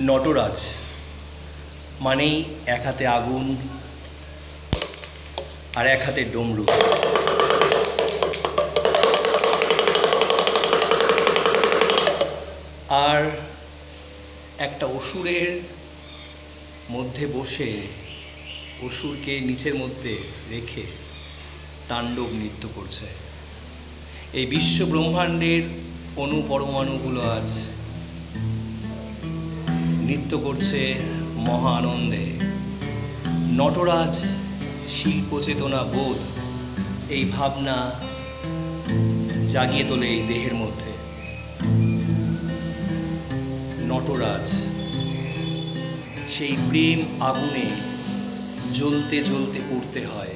নটরাজ, মানেই এক হাতে আগুন আর এক হাতে ডমরু। আর একটা অসুরের মধ্যে বসে, অসুরকে নিচের মধ্যে রেখে তাণ্ডব নৃত্য করছে। এই বিশ্ব ব্রহ্মাণ্ডের অণু পরমাণুগুলো আজ নৃত্য করছে মহা আনন্দে নটরাজ, শিল্প চেতনা বোধ, এই ভাবনা জাগিয়ে তোলে এই দেহের মধ্যে। নটরাজ, সেই প্রেম আগুনে জ্বলতে জ্বলতে পড়তে হয়।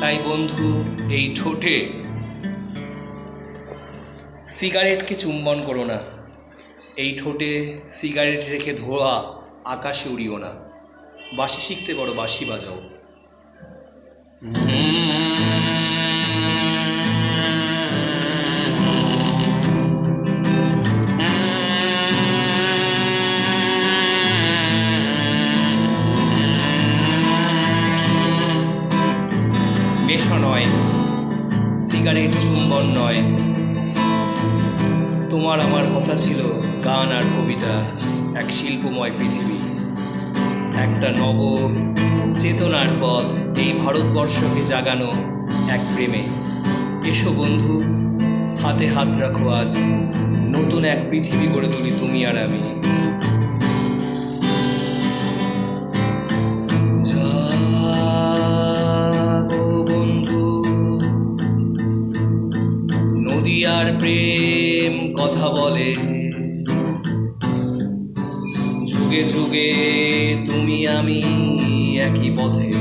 তাই বন্ধু, এই ঠোঁটে সিগারেটকে চুম্বন করো না। এই ঠোঁটে সিগারেট রেখে ধোয়া, আকাশে উড়িও না। বাঁশি শিখতে পারো, বাঁশি বাজাও। নয় সিগারেট চুম্বন নয়। তোমার আমার কথা ছিল গান আর কবিতা, এক শিল্পময় পৃথিবী। একটা নব চেতনার পথ, এই ভারতবর্ষকে জাগানো এক প্রেমে। এসো বন্ধু, হাতে হাত রাখো আজ, নতুন এক পৃথিবী গড়ে তুলি তুমি আর আমি। আর প্রেম কথা বলে। যুগে যুগে তুমি আমি একই পথে।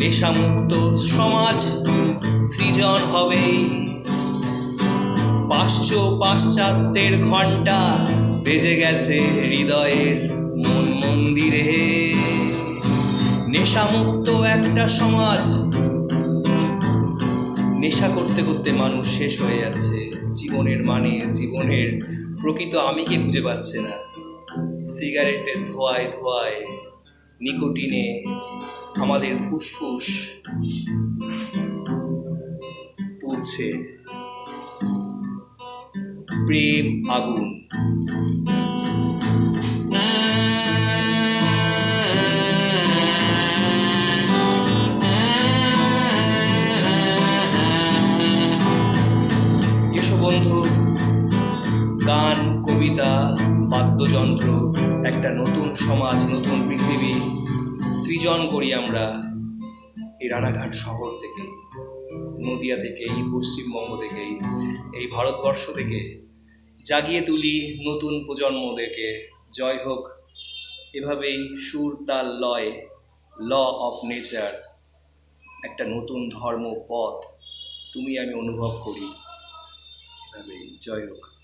নেশামুক্ত সমাজ সৃজন হবে। পাশ্চ পাশ্চাত্যের ঘণ্টা বেজে গেছে হৃদয়ের মন মন্দিরে। নেশামুক্ত একটা সমাজ নেশা করতে করতে মানুষ শেষ হয়ে যাচ্ছে। জীবনের মানে জীবনের প্রকৃত আমিকে খুঁজে পাচ্ছে না। সিগারেটের ধোয়ায় ধোয়ায়, নিকোটিনে আমাদের ফুসফুস পুড়ছে। প্রেম আগুন। গান, কবিতা, বাদ্যযন্ত্র, একটা নতুন সমাজ, নতুন পৃথিবী সৃজন করি আমরা এই রানাঘাট শহর থেকে, নদিয়া থেকে, এই পশ্চিমবঙ্গ থেকে, এই ভারতবর্ষ থেকে। জাগিয়ে তুলি নতুন প্রজন্মদেরকে। জয় হোক, এভাবেই সুর, তাল, লয়, ল অফ নেচার, একটা নতুন ধর্ম পথ তুমি আমি অনুভব করি। এভাবেই জয় হোক।